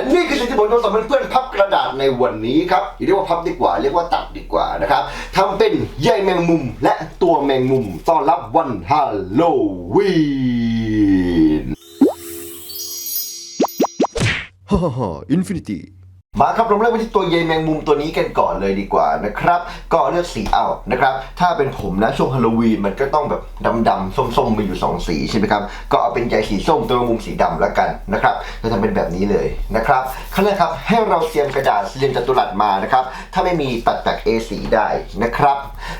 และนี่คือสิ่งที่ผมจะสอนเพื่อนๆพับกระดาษในวันนี้ครับเรียกว่าพับดีกว่า เรียกว่าตัดดีกว่านะครับทำเป็นใยแมงมุมและตัวแมงมุมต้อนรับวันฮาโลวีนฮ่าฮ่าฮ่าอินฟินิตี้ มาครับเราเริ่มไปที่ตัวเยแมงมุมตัวนี้กันก่อนเลยดีกว่านะครับก็เลือกสีเอานะครับถ้าเป็นผมนะช่วงฮาโลวีนมันก็ต้องแบบดำๆส้มๆมีอยู่ 2 สีใช่ไหมครับก็เอาเป็นใยสีส้มตัวแมงมุมสีดำแล้วกันนะครับจะทำเป็นแบบนี้เลยนะครับขั้นแรกครับให้เราเตรียมกระดาษเรียนจัตุรัสมานะครับถ้าไม่มีตัดจาก A4 ได้นะครับ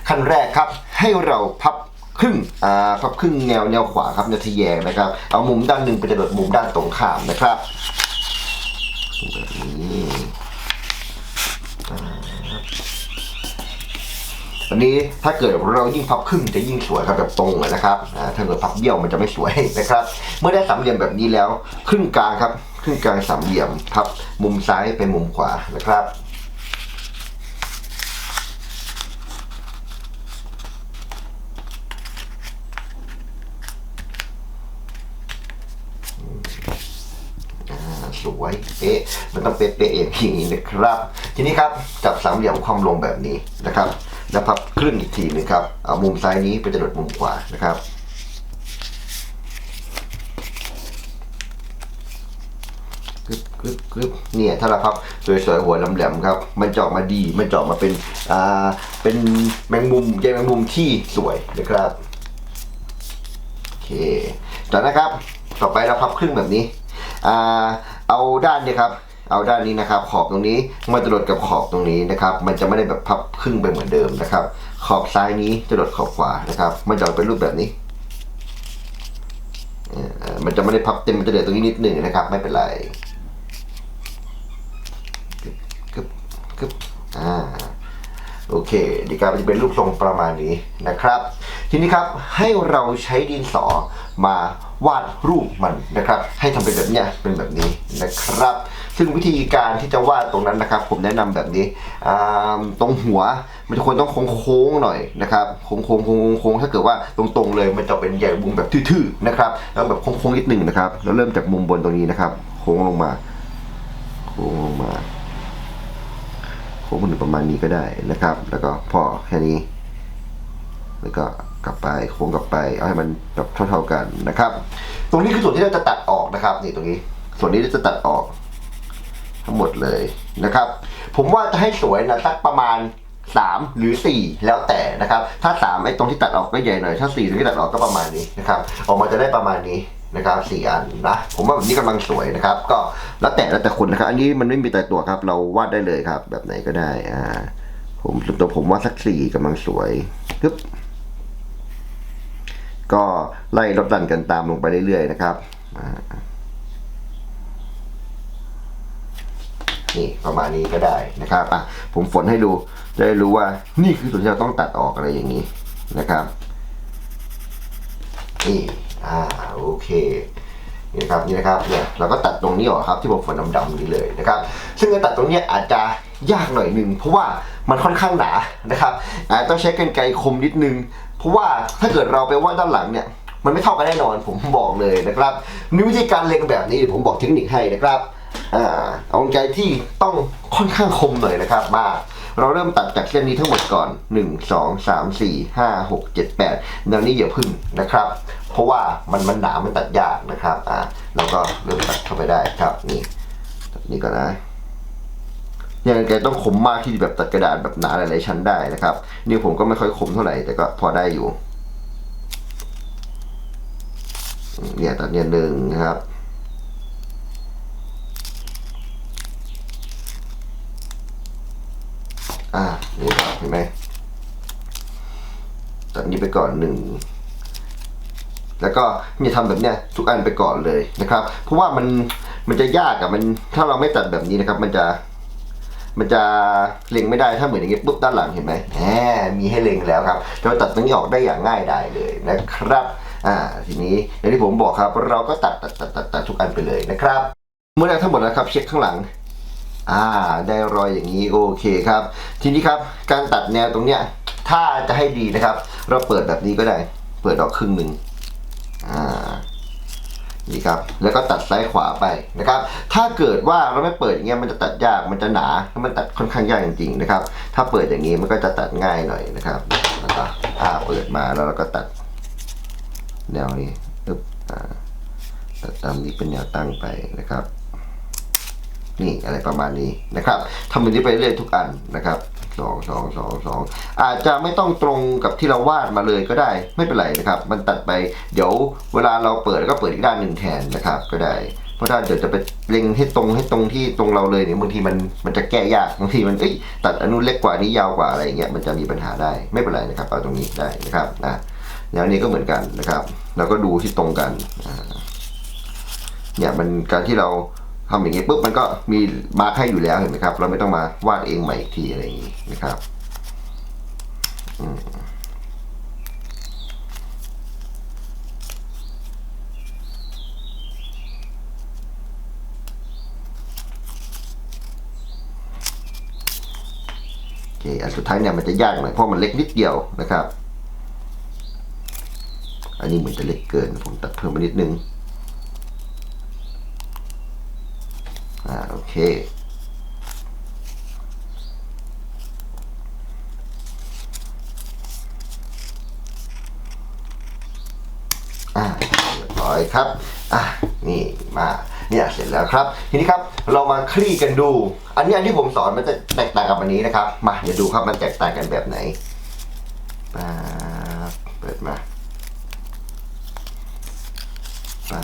ขั้นแรกครับให้เราพับครึ่งอ่าพับครึ่งแนวแนวขวาครับแนวทะแยงนะครับเอามุมด้านหนึ่งไปจดมุมด้านตรงข้ามนะครับ แบบนี้อันนี้ถ้าเกิดเรายิ่งพับครึ่งจะยิ่งสวยครับแบบตรงเลยนะครับถ้าเกิดพับเบี้ยวมันจะไม่สวยนะครับ เมื่อได้สามเหลี่ยมแบบนี้แล้ว ครึ่งกลางครับ ครึ่งกลางสามเหลี่ยมพับมุมซ้ายเป็นมุมขวานะครับ อ่าสวย เป๊ะมันต้องเป๊ะๆอย่างนี้นะครับ ทีนี้ครับจับสามเหลี่ยมความลงแบบนี้นะครับ แล้วพับครึ่งอีกทีหนึงครับเอามุมซ้ายนี้ไปจรดมุมขวานะครับกึบกึบกึบเนี่ยถ้าเราพับสวยๆหัวแหลมๆครับ มันจอกมาดี มันจออกมาเป็นอ่าเป็นแมงมุมใยแมงมุมที่สวยนะครับโอเคจากนั้นครับ ต่อไปเราพับครึ่งแบบนี้อ่า เอาด้านนี่ยครับ เอาด้านนี้นะครับ ขอบตรงนี้มาจรดกับขอบตรงนี้นะครับ มันจะไม่ได้แบบพับครึ่งไปเหมือนเดิมนะครับ ขอบซ้ายนี้จรดขอบขวานะครับ มันจะเป็นรูปแบบนี้เออมันจะไม่ได้พับเต็มมันจะเหลือตรงนี้นิดหนึ่งนะครับ ไม่เป็นไรกึบกึบอ่าโอเคดีครับมันจะเป็นรูปทรงประมาณนี้นะครับ ทีนี้ครับให้เราใช้ดินสอมาวาดรูปมันนะครับ ให้ทำเป็นแบบเนี้ยเป็นแบบนี้นะครับ ซึ่งวิธีการที่จะวาดตรงนั้นนะครับ ผมแนะนำแบบนี้ตรงหัวมันจะควรต้องโค้งๆหน่อยนะครับโค้งๆโค้งๆโค้งๆถ้าเกิดว่าตรงๆเลยมันจะเป็นใหญ่มุมแบบทื่อๆนะครับแล้วแบบโค้งๆนิดหนึ่งนะครับแล้วเริ่มจากมุมบนตรงนี้นะครับ โค้งลงมาโค้งลงมาโค้งมาถึงประมาณนี้ก็ได้นะครับ แล้วก็พอแค่นี้แล้วก็ กลับไปโค้งกลับไปเอาให้มันแบบเท่า ๆกันนะครับ ตรงนี้คือส่วนที่เราจะตัดออกนะครับ นี่ตรงนี้ ส่วนนี้เราจะตัดออก ทั้งหมดเลยนะครับ ผมว่าจะให้สวยนะสักประมาณ3 หรือ 4 แล้วแต่นะครับ ถ้า3ไอ้ตรงที่ตัดออกก็ใหญ่หน่อย ถ้า4ตรงที่ตัดออกก็ประมาณนี้นะครับ ออกมาจะได้ประมาณนี้นะครับสี่อันนะ ผมว่าแบบนี้กำลังสวยนะครับ ก็แล้วแต่แล้วแต่คนนะครับ อันนี้มันไม่มีแต่ตัวครับ เราวาดได้เลยครับ แบบไหนก็ได้ อ่า ผมส่วนตัวผมว่าสักสี่กำลังสวยปึ๊บ ก็ไล่ลดหลั่นกันตามลงไปเรื่อยๆนะครับนี่ประมาณนี้ก็ได้นะครับอะผมฝนให้ดูจะได้รู้ว่านี่คือส่วนที่เราต้องตัดออกอะไรอย่างนี้นะครับนี่อ่าโอเคนี่นะครับนี่นะครับเนี่ยเราก็ตัดตรงนี้ออกครับที่ผมฝนดำๆนี้เลยนะครับ ซึ่งการตัดตรงนี้อาจจะยากหน่อยนึงเพราะว่ามันค่อนข้างหนานะครับอาจต้องใช้กรรไกรคมนิดนึง เพราะว่าถ้าเกิดเราไปวาดด้านหลังเนี่ยมันไม่เท่ากันแน่นอนผมบอกเลยนะครับมีวิธีการเล็งแบบนี้เดี๋ยวผมบอกเทคนิคให้นะครับอ่าเอากรรไกรที่ต้องค่อนข้างคมหน่อยนะครับมาเราเริ่มตัดจากเส้นนี้ทั้งหมดก่อน 1 2 3 4 5 6 7 8แนวนี้อย่าพึ่งนะครับ เพราะว่ามันมันหนามันตัดยากนะครับอ่าเราก็เริ่มตัดเข้าไปได้ครับนี่นี่ก่อนนะ ยังไงต้องคมมากที่แบบตัดกระดาษแบบหนาหลายๆชั้นได้นะครับ นี่ผมก็ไม่ค่อยคมเท่าไหร่แต่ก็พอได้อยู่ เนี่ยตัดเนี่ยหนึ่งนะครับอ่านี่ครับเห็นไหมตัดนี้ไปก่อนหนึ่งแล้วก็เนี่ยทำแบบเนี้ยทุกอันไปก่อนเลยนะครับ เพราะว่ามันมันจะยากอะมันถ้าเราไม่ตัดแบบนี้นะครับ มันจะ มันจะเล็งไม่ได้ถ้าเหมือนอย่างงี้ปุ๊บด้านหลังเห็นไหมแหมมีให้เล็งแล้วครับเราตัดตรงนี้ออกได้อย่างง่ายได้เลยนะครับอ่าทีนี้อย่างที่ผมบอกครับ เราก็ตัดตัดตัดตัดตดทุกอันไปเลยนะครับ เมื่อได้ทั้งหมดแล้วครับ เช็คข้างหลังอ่าได้รอยอย่างนี้โอเคครับ ทีนี้ครับการตัดแนวตรงเนี้ยถ้าจะให้ดีนะครับ เราเปิดแบบนี้ก็ได้ เปิดออกครึ่งหนึ่งอ่า นี่ครับ แล้วก็ตัดซ้ายขวาไปนะครับ ถ้าเกิดว่าเราไม่เปิดอย่างเงี้ยมันจะตัดยาก มันจะหนาแล้วมันตัดค่อนข้างยากจริงๆนะครับ ถ้าเปิดอย่างนี้มันก็จะตัดง่ายหน่อยนะครับแล้วก็อ่าเปิดมาแล้วเราก็ตัดแนวนี้ปึ๊บอ่าตัดตามนี้เป็นแนวตั้งไปนะครับ นี่อะไรประมาณนี้นะครับทำแบบนี้ไปเรื่อยทุกอันนะครับ สองสองสองสองอาจจะไม่ต้องตรงกับที่เราวาดมาเลยก็ได้ไม่เป็นไรนะครับ มันตัดไปเดี๋ยวเวลาเราเปิดก็เปิดอีกด้านหนึ่งแทนนะครับก็ได้ เพราะถ้าเดี๋ยวจะไปเล็งให้ตรงให้ตรงที่ตรงเราเลยเนี่ยบางทีมันมันจะแก้ยากบางทีมันเอ้ยตัดอนุเล็กกว่านี้ยาวกว่าอะไรอย่างเงี้ยมันจะมีปัญหาได้ไม่เป็นไรนะครับเอาตรงนี้ได้นะครับนะแนวนี้ก็เหมือนกันนะครับเราก็ดูที่ตรงกันเนี่ยมันการที่เรา ทำอย่างนี้ปุ๊บมันก็มีมาร์คให้อยู่แล้วเห็นไหมครับ เราไม่ต้องมาวาดเองใหม่อีกทีอะไรอย่างนี้นะครับโอเคอันสุดท้ายเนี่ยมันจะยากหน่อยเพราะมันเล็กนิดเดียวนะครับ อันนี้เหมือนจะเล็กเกิน ผมตัดเพิ่มไปนิดนึง อ่าโอ เค อ่าเรียบร้อยครับ อะ นี่มาเนี่ยเสร็จแล้วครับ ทีนี้ครับเรามาคลี่กันดู อันนี้อันที่ผมสอนมันจะแตกต่างกับอันนี้นะครับ มาเดี๋ยวดูครับมันแตกต่างกันแบบไหนป๊าบเปิดมาป๊า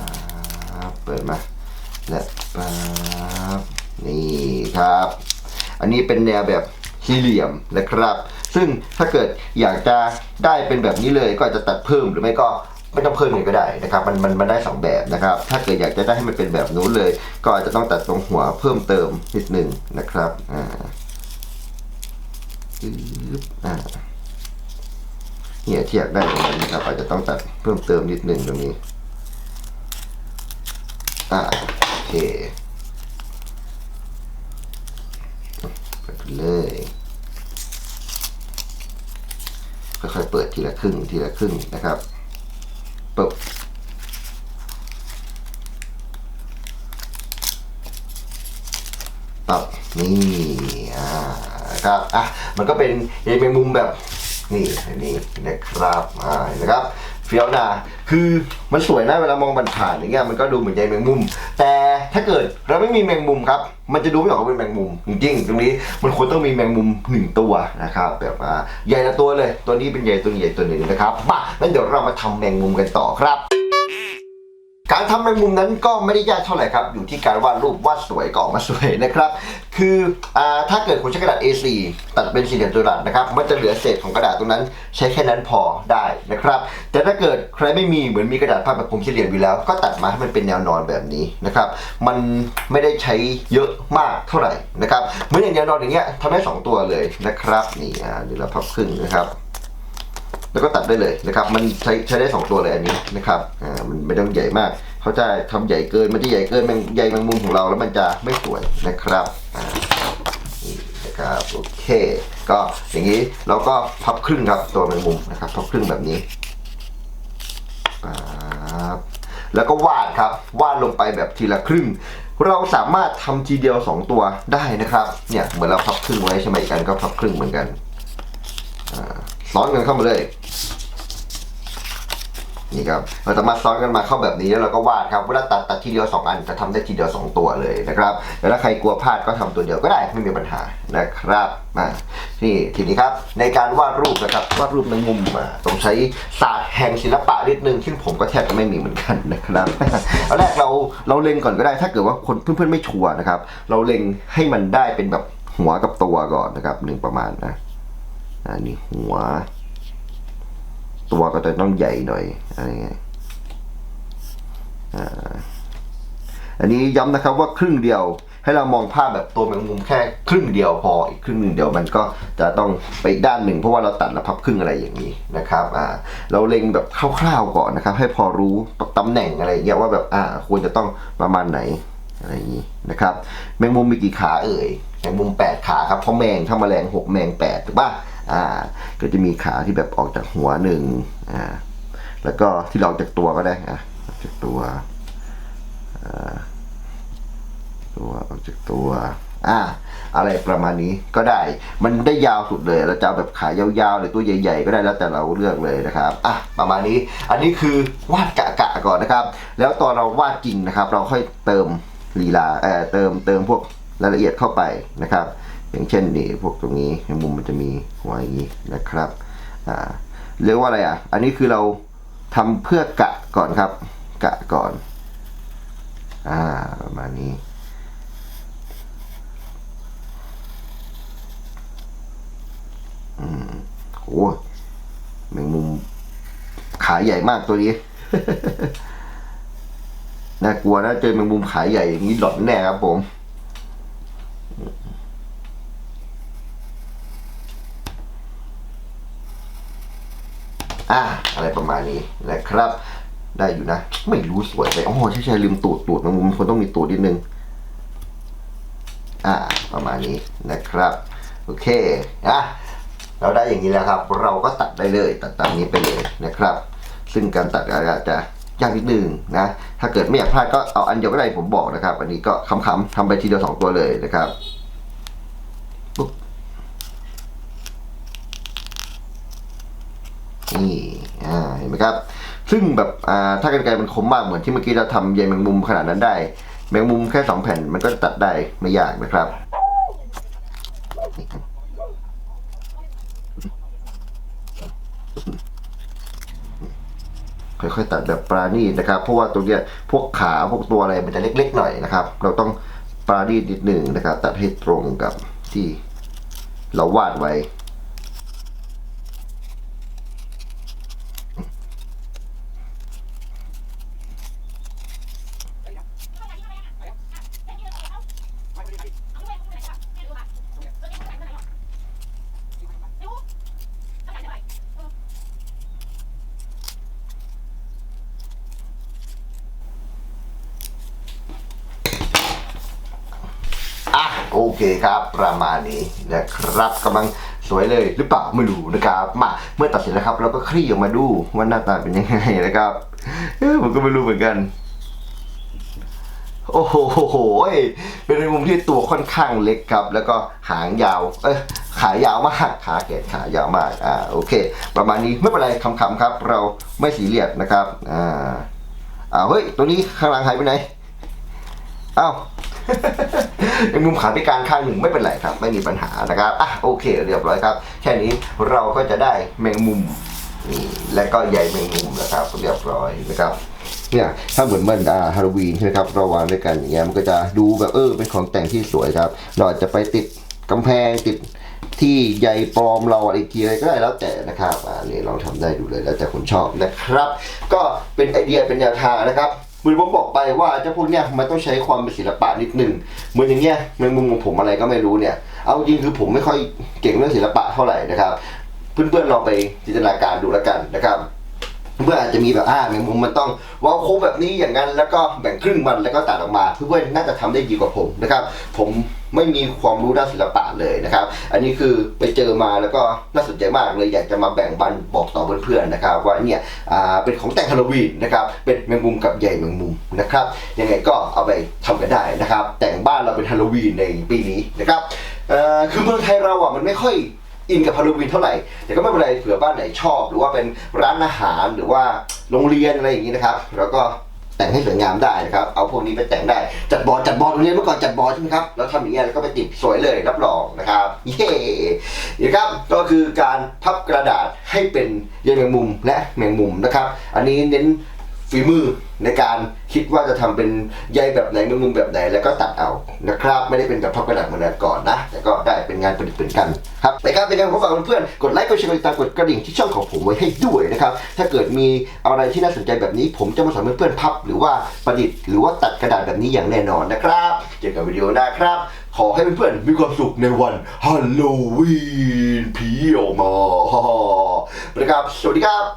บเปิดมาและป๊าบ นี่ครับ อันนี้เป็นแนวแบบสี่เหลี่ยมนะครับ ซึ่งถ้าเกิดอยากจะได้เป็นแบบนี้เลยก็จจะตัดเพิ่มหรือไม่ก็ไม่ต้องเพิ่มเลยก็ได้นะครับ มันมันมันได้สองแบบนะครับ ถ้าเกิดอยากจะได้ให้มันเป็นแบบนู้นเลย ก็อาจจะต้องตัดตรงหัวเพิ่มเติมนิดนึงนะครับอ่าอ่าเนี่ยที่อยากได้ตรงนี้นะครับอาจจะต้องตัดเพิ่มเติมนิดนึงตรงนี้อ่าโอเค เปิดไปเลย ค่อยๆเปิดทีละครึ่งทีละครึ่งนะครับปึ๊บปับนี่อ่าครับอะมันก็เป็นยังเป็นมุมแบบนี่นนี้นะครับอ่านะครับเฟี้ยวนา คือมันสวยนะเวลามองผ่านๆอย่างเงี้ยมันก็ดูเหมือนใยแมงมุม แต่ถ้าเกิดเราไม่มีแมงมุมครับ มันจะดูไม่ออกว่าเป็นแมงมุมจริงๆตรงนี้มันควรต้องมีแมงมุมหนึ่งตัวนะครับแบบว่าใหญ่ละตัวเลย ตัวนี้เป็นใหญ่ตัวใหญ่ตัวหนึ่งนะครับมางั้นเดี๋ยวเรามาทำแมงมุมกันต่อครับ การทำแมงมุมนั้นก็ไม่ได้ยากเท่าไหร่ครับ อยู่ที่การวาดรูปวาดสวยก็ออกมาสวยนะครับ คืออถ้าเกิดคุณใช้กระดาษ A4 ตัดเป็นสี่เหลี่ยมจัตุรัสนะครับ มันจะเหลือเศษของกระดาษตรงนั้น ใช้แค่นั้นพอได้นะครับ แต่ถ้าเกิดใครไม่มีเหมือนมีกระดาษผ้าแบบกลมสี่เหลี่ยมอยู่แล้ว ก็ตัดมาให้มันเป็นแนวนอนแบบนี้นะครับ มันไม่ได้ใช้เยอะมากเท่าไหร่นะครับ เหมือนอย่างแนวนอนอย่างเงี้ยทำได้สองตัวเลยนะครับ นี่อ่าเดี๋ยวเราพับครึ่งนะครับ แล้วก็ตัดได้เลยนะครับ มันใช้ใช้ได้สองตัวเลยอันนี้นะครับอ่ามันไม่ต้องใหญ่มาก เขาจะทำใหญ่เกินมันจะใหญ่เกินแมงใหญ่แมงมุมของเราแล้วมันจะไม่สวยนะครับอ่านี่นะครับโอเค ก็อย่างนี้เราก็พับครึ่งครับตัวแมงมุมนะครับพับครึ่งแบบนี้ปั๊บแล้วก็วาดครับวาดลงไปแบบทีละครึ่ง เราสามารถทำทีเดียวสองตัวได้นะครับเนี่ยเหมือนเราพับครึ่งไว้ใช่ไหมอีกอันก็พับครึ่งเหมือนกันอ่า ซ้อนกันเข้ามาเลย นี่ครับ เราสามาซ้อนกันมาเข้าแบบนี้แล้วเราก็วาดครับเวลาตัดตัดทีเดียวสองอันจะทำได้ทีเดียวสองตัวเลยนะครับแต่ถ้าใครกลัวพลาดก็ทำตัวเดียวก็ได้ไม่มีปัญหานะครับมานี่ทีนี้ครับ ในการวาดรูปนะครับวาดรูปในมุมอ่าต้องใช้ศาสตร์แห่งศิลปะนิดนึงที่ผมก็แทบจะไม่มีเหมือนกันนะครับเอาแรกเราเราเล็งก่อนก็ได้ ถ้าเกิดว่าคนเพื่อนๆไม่ชัวร์นะครับ เราเล็งให้มันได้เป็นแบบหัวกับตัวก่อนนะครับหนึ่งประมาณนะ อันนี้หัว ตัวก็จะต้องใหญ่หน่อยอะไรเงี้ยอันนี้ย้ำนะครับว่าครึ่งเดียว ให้เรามองภาพแบบตัวแมงมุมแค่ครึ่งเดียวพออีกครึ่งหนึ่งเดียวมันก็จะต้องไปอีกด้านหนึ่งเพราะว่าเราตัดแล้วพับครึ่งอะไรอย่างนี้นะครับอ่าเราเล็งแบบคร่าวๆก่อนนะครับ ให้พอรู้ตำแหน่งอะไรเงี้ยว่าแบบอ่าควรจะต้องประมาณไหนอะไรอย่างนี้นะครับแมงมุมมีกี่ขาเอ่ยแมงมุมแปดขาครับเพราะแมงถ้าแมลงหกแมงแปดถูกป่ะ อ่าก็จะมีขาที่แบบออกจากหัวหนึ่งอ่าแล้วก็ที่เราออกจากตัวก็ได้อะออกจากตัวอ่าตัวออกจากตัวอ่าอะไรประมาณนี้ก็ได้มันได้ยาวสุดเลยเราจะเอาแบบขายาวๆหรือตัวใหญ่ๆ ก็ได้แล้วแต่เราเลือกเลยนะครับอะประมาณนี้อันนี้คือวาดกะกะก่อนนะครับ แล้วตอนเราวาดจริงนะครับ เราค่อยเติมลีลาเอ่อเติมเติมพวกรายละเอียดเข้าไปนะครับ อย่างเช่นนี่พวกตรงนี้ในมุมมันจะมีหัวอย่างนี้นะครับเรียกว่าอะไรอะ อันนี้คือเราทำเพื่อกะก่อนครับ กะก่อนอ่าประมาณนี้โอ้แมงมุมขาใหญ่มากตัวนี้น่ากลัวนะเจอแมงมุมขาใหญ่อย่างนี้หลอนแน่ครับผม อ่าอะไรประมาณนี้นะครับ ได้อยู่นะ ไม่รู้สวยไปอ๋อใช่ใช่ลืมตูดตูดมุมมันควรต้องมีตูดนิดนึง อ่า ประมาณนี้นะครับ โอเคอะเราได้อย่างนี้แล้วครับ เราก็ตัดได้เลย ตัดตามนี้ไปเลยนะครับ ซึ่งการตัดอาจจะยากนิดนึงนะ ถ้าเกิดไม่อยากพลาดก็เอาอันเดียวก็ได้ผมบอกนะครับ อันนี้ก็คำๆทำไปทีเดียวสองตัวเลยนะครับ นี่อ่าเห็นไหมครับ ซึ่งแบบอ่าถ้ากันไกรมันคมมากเหมือนที่เมื่อกี้เราทำใยแมงมุมขนาดนั้นได้ แมงมุมแค่สองแผ่นมันก็จะตัดได้ไม่ยากนะครับค่อยๆตัดแบบปราณีตนะครับ เพราะว่าตรงเนี้ยพวกขาพวกตัวอะไรมันจะเล็กๆหน่อยนะครับ เราต้องปราณีตนิดหนึ่งนะครับ ตัดให้ตรงกับที่เราวาดไว้ อะโอ เคครับ ประมาณนี้นะครับกำลังสวยเลยหรือเปล่าไม่รู้นะครับมาเมื่อตัดเสร็จแล้วครับ เราก็คลี่ออกมาดูว่าหน้าตาเป็นยังไงนะครับผมก็ไม่รู้เหมือนกันโอ้โห เป็นมุมที่ตัวค่อนข้างเล็กครับ แล้วก็หางยาว เอ้ย ขายาวมาก ขาแกนขายาวมาก อ่า โอเค ประมาณนี้ไม่เป็นไรคำๆครับ เราไม่สีเรียสนะครับ อ่า อ่า เฮ้ย ตัวนี้ข้างหลังหายไปไหน อ้าว ในมุมขาพิการข้างหนึ่งไม่เป็นไรครับ ไม่มีปัญหานะครับอะโอเค เรียบร้อยครับ แค่นี้เราก็จะได้แมงมุมนี่และก็ใยแมงมุมนะครับเรียบร้อยนะครับเนี่ยถ้าเหมือนมันอ่าฮาโลวีนใช่ไหมครับเราวางด้วยกันอย่างเงี้ยมันก็จะดูแบบเออเป็นของแต่งที่สวยครับ เราอาจจะไปติดกำแพงติดที่ใยปลอมเราอะไรอีกทีอะไรก็ได้แล้วแต่นะครับอ่านี่ลองทำได้ดูเลยแล้วแต่คนชอบนะครับ ก็เป็นไอเดียเป็นแนวทางนะครับ มือนผมบอกไปว่าเจ้าพวกเนี้ยมันต้องใช้ความเป็นศิลปะนิดนึงเหมือนอย่างเงี้ยในมุมของผมอะไรก็ไม่รู้เนี่ย เอาจริงคือผมไม่ค่อยเก่งเรื่องศิลปะเท่าไหร่นะครับ เพื่อนๆลองไปจินตนาการดูแล้วกันนะครับเพื่ออาจจะมีแบบอ่าแมงมุมมันต้องวางโค้งแบบนี้อย่างนั้นแล้วก็แบ่งครึ่งมันแล้วก็ตัดออกมา เพื่อนๆน่าจะทำได้ดีกว่าผมนะครับ ผม ไม่มีความรู้ด้านศิลปะเลยนะครับ อันนี้คือไปเจอมาแล้วก็น่าสนใจมากเลยอยากจะมาแบ่งบันบอกต่อเพื่อนๆนะครับ ว่าเนี่ยเป็นของแต่งฮาโลวีนนะครับ เป็นแมงมุมกับใยแมงมุมนะครับ ยังไงก็เอาไปทำกันได้นะครับ แต่งบ้านเราเป็นฮาโลวีนในปีนี้นะครับเอ่อคือเมืองไทยเราอะมันไม่ค่อยอินกับฮาโลวีนเท่าไหร่ แต่ก็ไม่เป็นไรเผื่อบ้านไหนชอบ หรือว่าเป็นร้านอาหารหรือว่าโรงเรียนอะไรอย่างนี้นะครับ แล้วก็ แต่งให้สวยงามได้นะครับ เอาพวกนี้ไปแต่งได้ จัดบอร์ดจัดบอร์ดโรงเรียเมื่อก่อนจัดบอร์ดใช่ไหมครับ แล้วทำอย่างเงี้ยแล้วก็ไปติดสวยเลยรับรองนะครับ เย้นี่ครับ ก็คือการพับกระดาษให้เป็นเยแมงมุมและแมงมุมนะครับ อันนี้เน้น ฝีมือในการคิดว่าจะทำเป็นใยแบบไหนมุมแบบไหนแล้วก็ตัดเอานะครับ ไม่ได้เป็นแบบพับกระดาษเหมือนกันก่อนนะ แต่ก็ได้เป็นงานประดิษฐ์เป็นกันครับในการเป็นการผมฝากเพื่อนๆกดไลค์กดแชร์กดติดตามกดกระดิ่งที่ช่องของผมไว้ให้ด้วยนะครับถ้าเกิดมีอะไรที่น่าสนใจแบบนี้ ผมจะมาสอนเพื่อนๆพับ หรือว่าประดิษฐ์หรือว่าตัดกระดาษแบบนี้อย่างแน่นอนนะครับเจอกันวิดีโอหน้าครับ ขอให้เพื่อนๆมีความสุขในวันฮาโลวีนผีออกมานะครับสวัสดีครับ